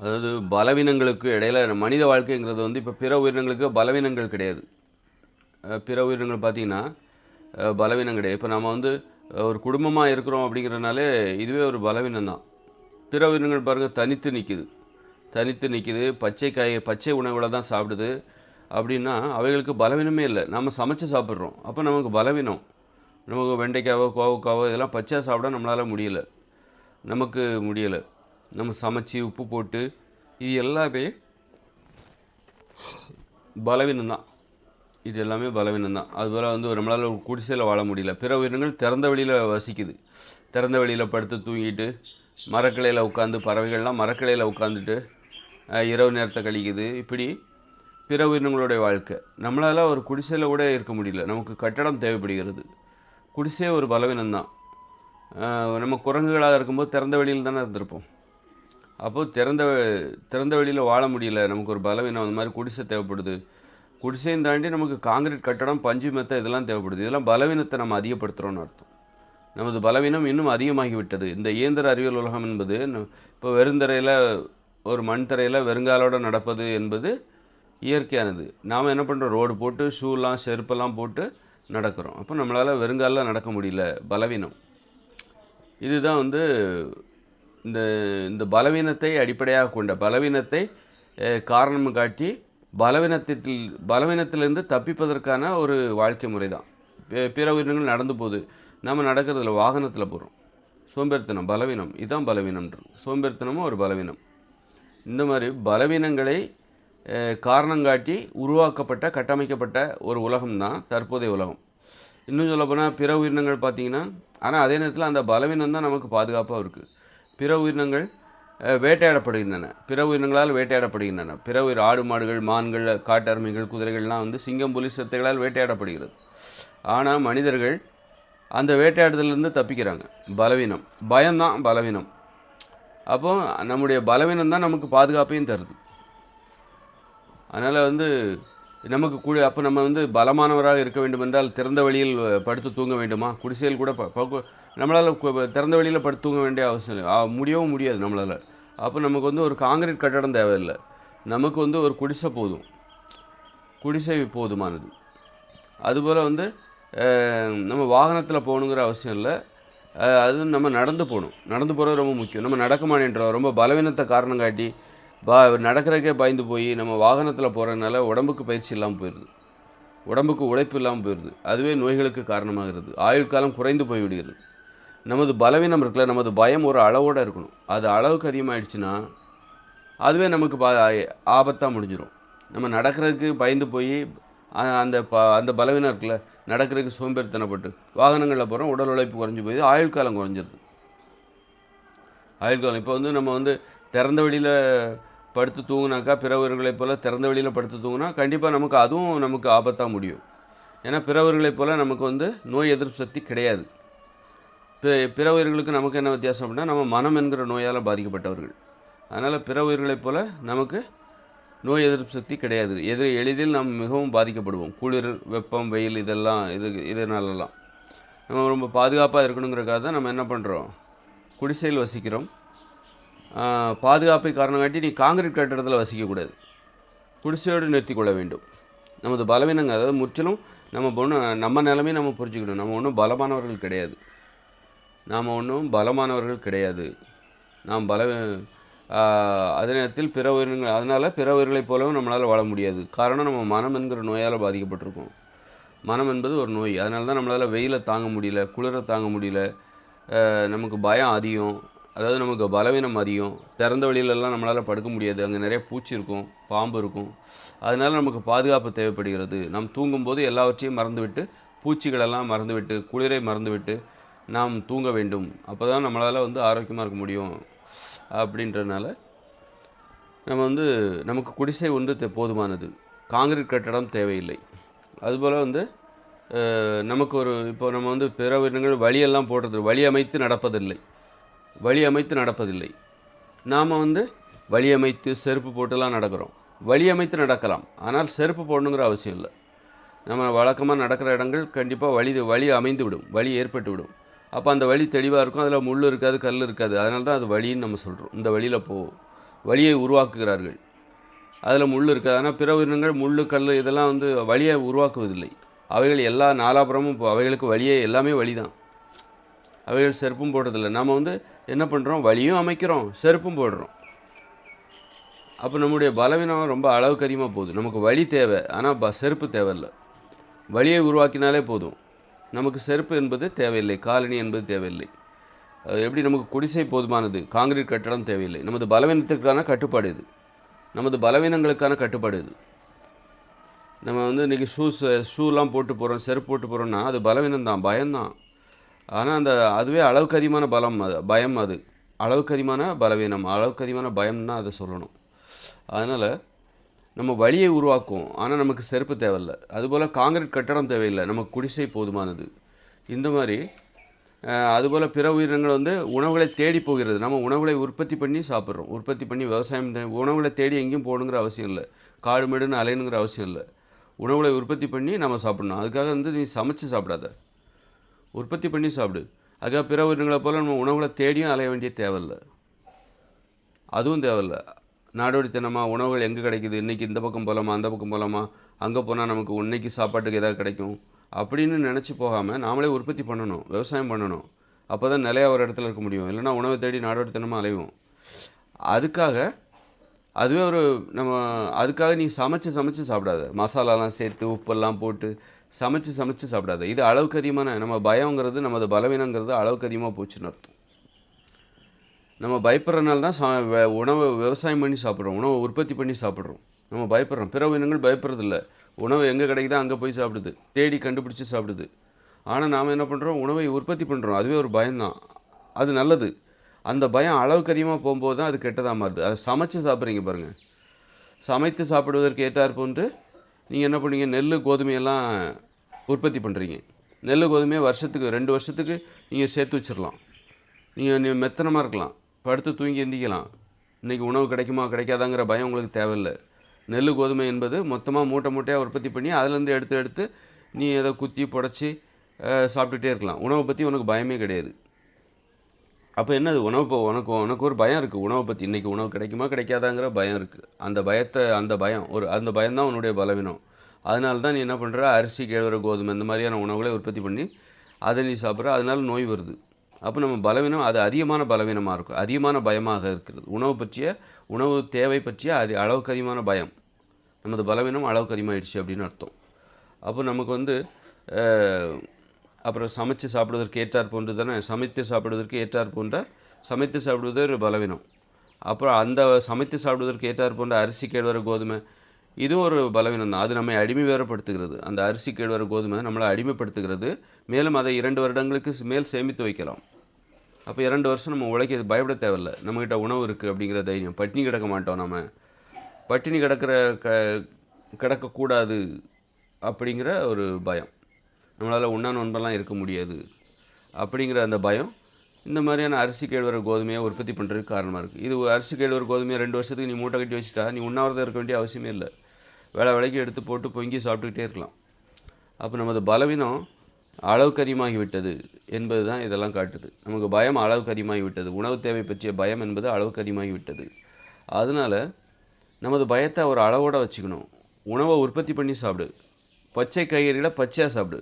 அதாவது பலவீனங்களுக்கு இடையில மனித வாழ்க்கைங்கிறது வந்து இப்போ பிற உயிரினங்களுக்கு பலவீனங்கள் கிடையாது. பிற உயிரினங்கள் பார்த்திங்கன்னா பலவீனம் கிடையாது. இப்போ நம்ம வந்து ஒரு குடும்பமாக இருக்கிறோம் அப்படிங்கிறனாலே இதுவே ஒரு பலவீனம் தான் பிற உயிரினங்கள் பாருங்கள் தனித்து நிற்கிது தனித்து நிற்கிது பச்சை காய் பச்சை உணவுகளை தான் சாப்பிடுது. அப்படின்னா அவைகளுக்கு பலவீனமே இல்லை. நம்ம சமைச்சு சாப்பிட்றோம். அப்போ நமக்கு பலவீனம். நமக்கு வெண்டைக்காவோ கோவக்காவோ இதெல்லாம் பச்சையாக சாப்பிட நம்மளால் முடியலை. நமக்கு முடியலை. நம்ம சமைச்சு உப்பு போட்டு இது எல்லாமே பலவீனம் தான். இது எல்லாமே பலவீனம் தான். அதுபோல் வந்து நம்மளால் ஒரு குடிசையில் வாழ முடியல. பிற உயிரினங்கள் திறந்த வெளியில் வசிக்குது. திறந்த வெளியில் படுத்து தூங்கிட்டு மரக்கிளையில் உட்காந்து பறவைகள்லாம் மரக்கிளையில் உட்காந்துட்டு இரவு நேரத்தை கழிக்குது. இப்படி பிற உயிரினங்களுடைய வாழ்க்கை. நம்மளால் ஒரு குடிசையில் கூட இருக்க முடியல. நமக்கு கட்டடம் தேவைப்படுகிறது. குடிசையே ஒரு பலவீனம் தான். நம்ம குரங்குகளாக இருக்கும்போது திறந்த வெளியில் தானே இருந்திருப்போம். அப்போது திறந்த திறந்த வெளியில் வாழ முடியல. நமக்கு ஒரு பலவீனம் அந்த மாதிரி குடிசை தேவைப்படுது. குடிசையும் தாண்டி நமக்கு காங்கிரீட் கட்டடம் பஞ்சு மெத்த இதெல்லாம் தேவைப்படுது. இதெல்லாம் பலவீனத்தை நம்ம அதிகப்படுத்துகிறோன்னு அர்த்தம். நமது பலவீனம் இன்னும் அதிகமாகிவிட்டது. இந்த இயந்திர அறிவியல் உலகம் என்பது இப்போ வெறுந்தரையில் ஒரு மண் தரையில் வெறுங்காலோடு நடப்பது என்பது இயற்கையானது. நாம் என்ன பண்ணுறோம் ரோடு போட்டு ஷூலாம் செருப்பெல்லாம் போட்டு நடக்கிறோம். அப்போ நம்மளால் வெறுங்காலில் நடக்க முடியல. பலவீனம். இதுதான் வந்து இந்த இந்த பலவீனத்தை அடிப்படையாக கொண்ட பலவீனத்தை காரணம் காட்டி பலவீனத்தில் பலவீனத்திலிருந்து தப்பிப்பதற்கான ஒரு வாழ்க்கை முறை தான் பிற உயிரினங்கள் நடந்து போகுது நம்ம நடக்கிறதுல வாகனத்தில் போகிறோம் சோம்பேறித்தனம் பலவீனம் இதுதான் பலவீனம்ன்றது. சோம்பேறித்தனமும் ஒரு பலவீனம். இந்த மாதிரி பலவீனங்களை காரணங்காட்டி காரணம் காட்டி உருவாக்கப்பட்ட கட்டமைக்கப்பட்ட ஒரு உலகம் தான் தற்போதைய உலகம். இன்னும் சொல்லப்போனால் பிற உயிரினங்கள் பார்த்தீங்கன்னா ஆனால் அதே நேரத்தில் அந்த பலவீனம் தான் நமக்கு பாதுகாப்பாக இருக்குது பிற உயிரினங்கள் வேட்டையாடப்படுகின்றன. பிற உயிரினங்களால் வேட்டையாடப்படுகின்றன. பிற உயிர் ஆடு மாடுகள் மான்கள் காட்டருமைகள் குதிரைகள்லாம் வந்து சிங்கம் புலி சித்தைகளால் வேட்டையாடப்படுகிறது. ஆனால் மனிதர்கள் அந்த வேட்டையாடுதலிருந்து தப்பிக்கிறாங்க. பலவீனம். பயம்தான் பலவீனம். அப்போ நம்முடைய பலவீனம் தான் நமக்கு பாதுகாப்பையும் தருது. அதனால் வந்து நமக்கு கூடி அப்போ நம்ம வந்து பலமானவராக இருக்க வேண்டும் என்றால் திறந்த வழியில் படுத்து தூங்க வேண்டுமா? குடிசையில் கூட ப- நம்மளால் திறந்த வழியில் படுத்து தூங்க வேண்டிய அவசியம் இல்லை. முடியவும் முடியாது நம்மளால். அப்போ நமக்கு வந்து ஒரு காங்கிரீட் கட்டடம் தேவையில்லை. நமக்கு வந்து ஒரு குடிசை போதும். குடிசை போதுமானது. அதுபோல் வந்து நம்ம வாகனத்தில் போகணுங்கிற அவசியம் இல்லை. அது நம்ம நடந்து போகணும். நடந்து போகிறது ரொம்ப முக்கியம். நம்ம நடக்க மாட்டேன்றோம். ரொம்ப பலவீனத்தை காரணம் காட்டி பா நடக்கிறக்கே பயந்து போய் நம்ம வாகனத்தில் போகிறதுனால உடம்புக்கு பயிற்சி இல்லாமல் போயிடுது உடம்புக்கு உழைப்பு இல்லாமல் போயிடுது அதுவே நோய்களுக்கு காரணமாகிறது. ஆயுள் காலம் குறைந்து போய்விடுகிறது. நமது பலவீனம் இருக்குல்ல நமது பயம் ஒரு அளவோடு இருக்கணும். அது அளவுக்கு அதிகமாகிடுச்சுன்னா அதுவே நமக்கு பா ஆபத்தாக முடிஞ்சிடும் நம்ம நடக்கிறதுக்கு பயந்து போய் அந்த ப அந்த பலவீனம் இருக்குல்ல நடக்கிறதுக்கு சோம்பேறித்தனப்பட்டு வாகனங்களில் போகிறோம் உடல் உழைப்பு குறைஞ்சி போய் ஆயுள் காலம் குறைஞ்சிருது. ஆயுள் காலம் இப்போ வந்து நம்ம வந்து திறந்த வெளியில் படுத்து தூங்குனாக்கா பிற உயிர்களைப் போல் திறந்த வெளியில் படுத்து தூங்கினா கண்டிப்பாக நமக்கு அதுவும் நமக்கு ஆபத்தாக முடியும். ஏன்னா பிறவர்களைப் போல் நமக்கு வந்து நோய் எதிர்ப்பு சக்தி கிடையாது. பிற உயிர்களுக்கு நமக்கு என்ன வித்தியாசம் அப்படின்னா நம்ம மனம் என்கிற நோயால் பாதிக்கப்பட்டவர்கள். அதனால் பிற உயிர்களைப் போல் நமக்கு நோய் எதிர்ப்பு சக்தி கிடையாது. எது எளிதில் நாம் மிகவும் பாதிக்கப்படுவோம். குளிர் வெப்பம் வெயில் இதெல்லாம் இது இதனாலலாம். நம்ம ரொம்ப பாதுகாப்பாக இருக்கணுங்கிறக்காக தான் நம்ம என்ன பண்ணுறோம் குடிசையில் வசிக்கிறோம். பாதுகாப்பை காரணங்காட்டி நீ காங்கிரீட் கட்டிடத்தில் வசிக்கக்கூடாது. குடிசையோடு நிறுத்திக்கொள்ள வேண்டும். நமது பலவீனங்க அதாவது முற்றிலும் நம்ம பொண்ணு நம்ம நிலைமையை நம்ம புரிஞ்சுக்கணும். நம்ம ஒன்றும் பலமானவர்கள் கிடையாது. நாம் ஒன்றும் பலமானவர்கள் கிடையாது. நாம் பல அதே நேரத்தில் பிற உயிரினங்கள் அதனால் பிற உயிர்களைப் போலவும் நம்மளால் வாழ முடியாது. காரணம் நம்ம மனம் என்கிற நோயால் பாதிக்கப்பட்டிருக்கோம். மனம் என்பது ஒரு நோய். அதனால தான் நம்மளால் வெயிலை தாங்க முடியல குளிரை தாங்க முடியல நமக்கு பயம் அதிகம். அதாவது நமக்கு பலவீனம் அதிகம். திறந்த வெளியிலலாம் நம்மளால் படுக்க முடியாது. அங்கே நிறைய பூச்சி இருக்கும் பாம்பு இருக்கும். அதனால் நமக்கு பாதுகாப்பு தேவைப்படுகிறது. நாம் தூங்கும்போது எல்லாவற்றையும் மறந்துவிட்டு பூச்சிகளெல்லாம் மறந்துவிட்டு குளிரை மறந்துவிட்டு நாம் தூங்க வேண்டும். அப்போ தான் நம்மளால் வந்து ஆரோக்கியமாக இருக்க முடியும் அப்படின்றதுனால நம்ம வந்து நமக்கு குடிசை ஒன்று போதுமானது. காங்கிரீட் கட்டடம் தேவையில்லை. அதுபோல் வந்து நமக்கு ஒரு இப்போ நம்ம வந்து பிற உயிரினங்கள் வழியெல்லாம் போடுறது வழி அமைத்து நடப்பதில்லை. வழி அமைத்து நடப்பதில்லை. நாம் வந்து வழி அமைத்து செருப்பு போட்டுலாம் நடக்கிறோம். வழி அமைத்து நடக்கலாம். ஆனால் செருப்பு போடணுங்கிற அவசியம் இல்லை. நம்ம வழக்கமாக நடக்கிற இடங்கள் கண்டிப்பாக வழி வழி அமைந்து விடும். வழி ஏற்பட்டு விடும். அப்போ அந்த வழி தெளிவாக இருக்கும். அதில் முள் இருக்காது கல் இருக்காது. அதனால தான் அது வழின்னு நம்ம சொல்கிறோம் இந்த வழியில் போ வழியை உருவாக்குகிறார்கள். அதில் முள் இருக்காது. ஆனால் பிற உயிரினங்கள் முள் கல் இதெல்லாம் வந்து வழியை உருவாக்குவதில்லை. அவைகள் எல்லா நாலாபுறமும் இப்போ அவைகளுக்கு வழியே எல்லாமே வழி தான் அவைகள் செருப்பும் போடுறதில்ல. நம்ம வந்து என்ன பண்ணுறோம் வழியும் அமைக்கிறோம் செருப்பும் போடுறோம். அப்போ நம்முடைய பலவீனம் ரொம்ப அளவுக்கு அதிகமாக போகுது. நமக்கு வழி தேவை. ஆனால் ப செருப்பு தேவையில்லை. வழியை உருவாக்கினாலே போதும். நமக்கு செருப்பு என்பது தேவையில்லை. காலனி என்பது தேவையில்லை. எப்படி நமக்கு குடிசை போதுமானது? காங்கிரீட் கட்டடம் தேவையில்லை. நமது பலவீனத்திற்கான கட்டுப்பாடு இது. நமது பலவீனங்களுக்கான கட்டுப்பாடு இது. நம்ம வந்து இன்றைக்கி ஷூஸ் ஷூலாம் போட்டு போகிறோம் செருப்பு போட்டு போகிறோம்னா அது பலவீனம் தான் பயம்தான். ஆனால் அந்த அதுவே அளவுக்கு அதிகமான பலம் அது பயம் அது. அளவுக்கு அதிகமான பலவீனம் அளவுக்கு அதிகமான பயம் தான் அதை சொல்லணும். அதனால் நம்ம வழியை உருவாக்கும் ஆனால் நமக்கு செருப்பு தேவையில்லை. அதுபோல் காங்கிரீட் கட்டடம் தேவையில்லை. நமக்கு குடிசை போதுமானது. இந்த மாதிரி அதுபோல் பிற உயிரினங்கள் வந்து உணவுகளை தேடி போகிறது. நம்ம உணவுகளை உற்பத்தி பண்ணி சாப்பிட்றோம். உற்பத்தி பண்ணி விவசாயம் உணவுகளை தேடி எங்கேயும் போகணுங்கிற அவசியம் இல்லை. காடு மேடுன்னு அலையணுங்கிற அவசியம் இல்லை. உணவுகளை உற்பத்தி பண்ணி நம்ம சாப்பிட்ணும். அதுக்காக வந்து நீ சமைச்சு சாப்பிடாத. உற்பத்தி பண்ணி சாப்பிடு. அதுக்காக பிற உயிரினங்களை போல் நம்ம உணவுகளை தேடியும் அலைய வேண்டிய தேவையில்லை. அதுவும் தேவையில்லை. நாடோடித்தனமாக உணவுகள் எங்கே கிடைக்குது? இன்றைக்கி இந்த பக்கம் போகலாமா அந்த பக்கம் போகலாமா அங்கே போனால் நமக்கு இன்றைக்கி சாப்பாட்டுக்கு ஏதாவது கிடைக்கும். அப்படின்னு நினச்சி போகாமல் நாமளே உற்பத்தி பண்ணணும். விவசாயம் பண்ணணும். அப்போ தான் நிலையாக ஒரு இடத்துல இருக்க முடியும். இல்லைனா உணவை தேடி நாடோடித்தனமாக அலைவோம். அதுக்காக அதுவே ஒரு நம்ம அதுக்காக நீ சமைச்சு சமைச்சு சாப்பிடாத. மசாலாலாம் சேர்த்து உப்பெல்லாம் போட்டு சமைச்சு சமைச்சு சாப்பிடாத. இது அளவுக்கு அதிகமான நம்ம பயங்கிறது நமது பலவீனங்கிறது அளவுக்கு அதிகமாக போச்சுன்னு அர்த்தம். நம்ம பயப்படுறதுனால தான் சா உணவை விவசாயம் பண்ணி சாப்பிட்றோம். உணவை உற்பத்தி பண்ணி சாப்பிட்றோம். நம்ம பயப்படுறோம். பிற இனங்கள் பயப்படுறதில்ல. உணவு எங்கே கிடைக்குதோ அங்கே போய் சாப்பிடுது. தேடி கண்டுபிடிச்சி சாப்பிடுது. ஆனால் நாம் என்ன பண்ணுறோம் உணவை உற்பத்தி பண்ணுறோம் அதுவே ஒரு பயம்தான். அது நல்லது. அந்த பயம் அளவுக்கு அதிகமாக போகும்போது தான் அது கெட்டதாக மாறுது. அதை சமைச்சு சாப்பிட்றீங்க பாருங்கள் சமைத்து சாப்பிடுவதற்கு ஏற்றாற்போன்று வந்து நீங்கள் என்ன பண்ணுவீங்க நெல் கோதுமையெல்லாம் உற்பத்தி பண்ணுறீங்க நெல் கோதுமையை வருஷத்துக்கு ரெண்டு வருஷத்துக்கு நீங்கள் சேர்த்து வச்சிடலாம் நீங்கள் நீ மெத்தனமாக இருக்கலாம். படுத்து தூங்கி எந்திக்கலாம். இன்றைக்கி உணவு கிடைக்குமா கிடைக்காதாங்கிற பயம் உங்களுக்கு தேவையில்லை. நெல் கோதுமை என்பது மொத்தமாக மூட்டை மூட்டையாக உற்பத்தி பண்ணி அதுலேருந்து எடுத்து எடுத்து நீ அதை குத்தி புடச்சி சாப்பிட்டுட்டே இருக்கலாம். உணவை பற்றி உனக்கு பயமே கிடையாது. அப்போ என்னது உணவு இப்போ உனக்கு உனக்கு ஒரு பயம் இருக்குது உணவை பற்றி இன்றைக்கி உணவு கிடைக்குமா கிடைக்காதாங்கிற பயம் இருக்குது அந்த பயத்தை அந்த பயம் ஒரு அந்த பயம் தான் உன்னுடைய பலவீனம். அதனால தான் நீ என்ன பண்ணுற அரிசி கேழ்வரை கோதுமை இந்த மாதிரியான உணவுகளை உற்பத்தி பண்ணி அதை நீ சாப்பிட்ற அதனால நோய் வருது. அப்போ நம்ம பலவீனம் அது அதிகமான பலவீனமாக இருக்கும் அதிகமான பயமாக இருக்கிறது. உணவு பற்றிய உணவு தேவை பற்றிய அது அளவுக்கு அதிகமான பயம். நமது பலவீனம் அளவுக்கு அதிகமாகிடுச்சு அப்படின்னு அர்த்தம். அப்போ நமக்கு வந்து அப்புறம் சமைச்சு சாப்பிடுவதற்கு ஏற்றார் போன்று தானே? சமைத்து சாப்பிடுவதற்கு ஏற்றார் போன்ற சமைத்து சாப்பிடுவது ஒரு பலவீனம். அப்புறம் அந்த சமைத்து சாப்பிடுவதற்கு ஏற்றார் போன்ற அரிசி கேழ்வர கோதுமை இதுவும் ஒரு பலவீனம் தான். அது நம்மை அடிமை வேறப்படுத்துகிறது அந்த அரிசி கேழ்வர கோதுமை நம்மளை அடிமைப்படுத்துகிறது. மேலும் அதை இரண்டு வருடங்களுக்கு மேல் சேமித்து வைக்கலாம். அப்போ இரண்டு வருஷம் நம்ம உழைக்க பயப்பட தேவையில்ல. நம்மக்கிட்ட உணவு இருக்குது அப்படிங்கிற தைரியம். பட்டினி கிடக்க மாட்டோம் நம்ம பட்டினி கிடக்கிற க கிடக்கக்கூடாது அப்படிங்கிற ஒரு பயம். நம்மளால் உண்ணா நோன்பெல்லாம் இருக்க முடியாது அப்படிங்கிற அந்த பயம் இந்த மாதிரியான அரிசி கேழ்வரை கோதுமையை உற்பத்தி பண்ணுறதுக்கு காரணமாக இருக்குது இது ஒரு அரிசி கேழ்வர கோதுமையை ரெண்டு வருஷத்துக்கு நீ மூட்டை கட்டி வச்சுட்டா நீ உண்ணாவிரதம் இருக்க வேண்டிய அவசியமே இல்லை. வேலை விலைக்கு எடுத்து போட்டு பொங்கி சாப்பிட்டுக்கிட்டே இருக்கலாம். அப்போ நமது பலவீனம் அளவுக்கு அதிகமாகிவிட்டது என்பது தான் இதெல்லாம் காட்டுது. நமக்கு பயம் அளவுக்கு அதிகமாகிவிட்டது. உணவு தேவை பற்றிய பயம் என்பது அளவுக்கு அதிகமாகி விட்டது அதனால் நமது பயத்தை ஒரு அளவோடு வச்சுக்கணும். உணவை உற்பத்தி பண்ணி சாப்பிடு. பச்சை காய்கறிகளை பச்சையாக சாப்பிடு.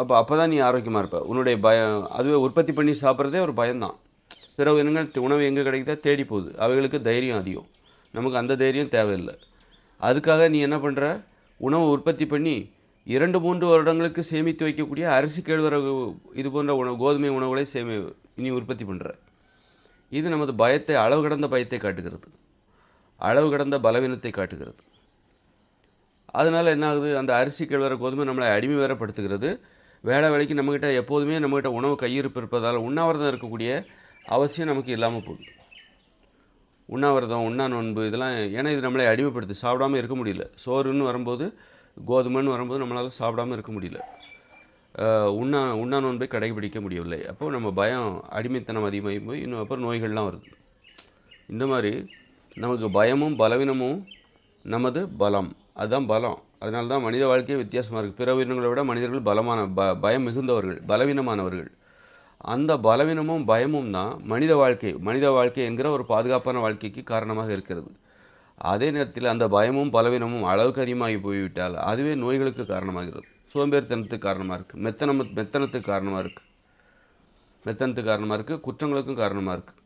அப்போ அப்போ தான் நீ ஆரோக்கியமாக இருப்ப. உன்னுடைய பயம் அதுவே உற்பத்தி பண்ணி சாப்பிட்றதே ஒரு பயம்தான். பிற இனங்கள் உணவு எங்கே கிடைக்குதோ தேடி போகுது. அவைகளுக்கு தைரியம் அதிகம். நமக்கு அந்த தைரியம் தேவையில்லை. அதுக்காக நீ என்ன பண்ணுற உணவை உற்பத்தி பண்ணி இரண்டு மூன்று வருடங்களுக்கு சேமித்து வைக்கக்கூடிய அரிசி கேழ்வரகு இது போன்ற உணவு கோதுமை உணவுகளை சேமி நீ உற்பத்தி பண்ணுற இது நமது பயத்தை அளவு கடந்த பயத்தை காட்டுகிறது. அளவு கடந்த பலவீனத்தை காட்டுகிறது. அதனால் என்ன ஆகுது? அந்த அரிசி கிழவர கோதுமை நம்மளை அடிமை வேறப்படுத்துகிறது வேலை வேலைக்கு நம்மக்கிட்ட எப்போதுமே நம்மக்கிட்ட உணவு கையிருப்பு இருப்பதால் உண்ணாவிரதம் இருக்கக்கூடிய அவசியம் நமக்கு இல்லாமல் போகுது. உண்ணாவிரதம் உண்ணா நோன்பு இதெல்லாம் ஏன்னா இது நம்மளை அடிமைப்படுத்து. சாப்பிடாம இருக்க முடியல. சோறுன்னு வரும்போது கோதுமைன்னு வரும்போது நம்மளால் சாப்பிடாம இருக்க முடியல. உண்ணா உண்ணா நோன்பை கடைபிடிக்க முடியவில்லை. அப்போ நம்ம பயம் அடிமைத்தனம் அதிகமாகி போய் இன்னும் அப்புறம் நோய்கள்லாம் வருது. இந்த மாதிரி நமக்கு பயமும் பலவீனமும் நமது பலம். அதுதான் பலம். அதனால தான் மனித வாழ்க்கையே வித்தியாசமாக இருக்குது பிற உயிரினங்களை விட மனிதர்கள் பலமான ப பயம் மிகுந்தவர்கள் பலவீனமானவர்கள். அந்த பலவீனமும் பயமும் தான் மனித வாழ்க்கை மனித வாழ்க்கை என்கிற ஒரு பாதுகாப்பான வாழ்க்கைக்கு காரணமாக இருக்கிறது. அதே நேரத்தில் அந்த பயமும் பலவீனமும் அளவுக்கு அதிகமாகி போய்விட்டால் அதுவே நோய்களுக்கு காரணமாகிறது. சோம்பேறித்தனத்துக்கு காரணமாக இருக்குது மெத்தனம் மெத்தனத்துக்கு காரணமாக இருக்குது மெத்தனத்துக்கு காரணமாக இருக்குது குற்றங்களுக்கும் காரணமாக இருக்குது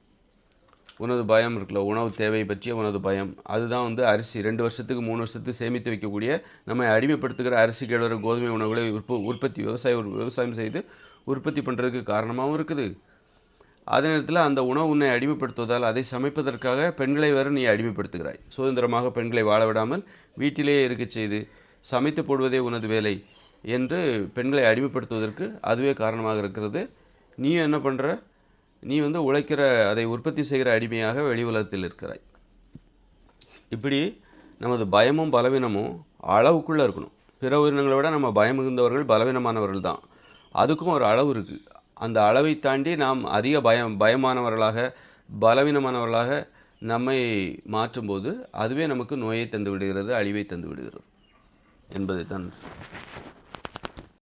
உனது பயம் இருக்குல்ல உணவு தேவை பற்றிய உனது பயம். அதுதான் வந்து அரிசி. ரெண்டு வருஷத்துக்கு மூணு வருஷத்துக்கு சேமித்து வைக்கக்கூடிய நம்ம அடிமைப்படுத்துகிற அரிசி கேழ்வர கோதுமை உணவுகளை உற்ப உற்பத்தி விவசாய விவசாயம் செய்து உற்பத்தி பண்ணுறதுக்கு காரணமாகவும் இருக்குது. அதே நேரத்தில் அந்த உணவு உன்னை அடிமைப்படுத்துவதால் அதை சமைப்பதற்காக பெண்களை வேறு நீ அடிமைப்படுத்துகிறாய். சுதந்திரமாக பெண்களை வாழ விடாமல் வீட்டிலேயே இருக்கச் செய்து சமைத்து போடுவதே உனது வேலை என்று பெண்களை அடிமைப்படுத்துவதற்கு அதுவே காரணமாக இருக்கிறது. நீ என்ன பண்ணுற நீ வந்து உழைக்கிற அதை உற்பத்தி செய்கிற அடிமையாக வெளி உலகத்தில் இருக்கிறாய். இப்படி நமது பயமும் பலவீனமும் அளவுக்குள்ளே இருக்கணும். பிற உயிரினங்களை விட நம்ம பயம் மிகுந்தவர்கள் பலவீனமானவர்கள் தான். அதுக்கும் ஒரு அளவு இருக்குது அந்த அளவை தாண்டி நாம் அதிக பயம் பயமானவர்களாக பலவீனமானவர்களாக நம்மை மாற்றும்போது அதுவே நமக்கு நோயை தந்து விடுகிறது அழிவை தந்து விடுகிறது என்பதை தான்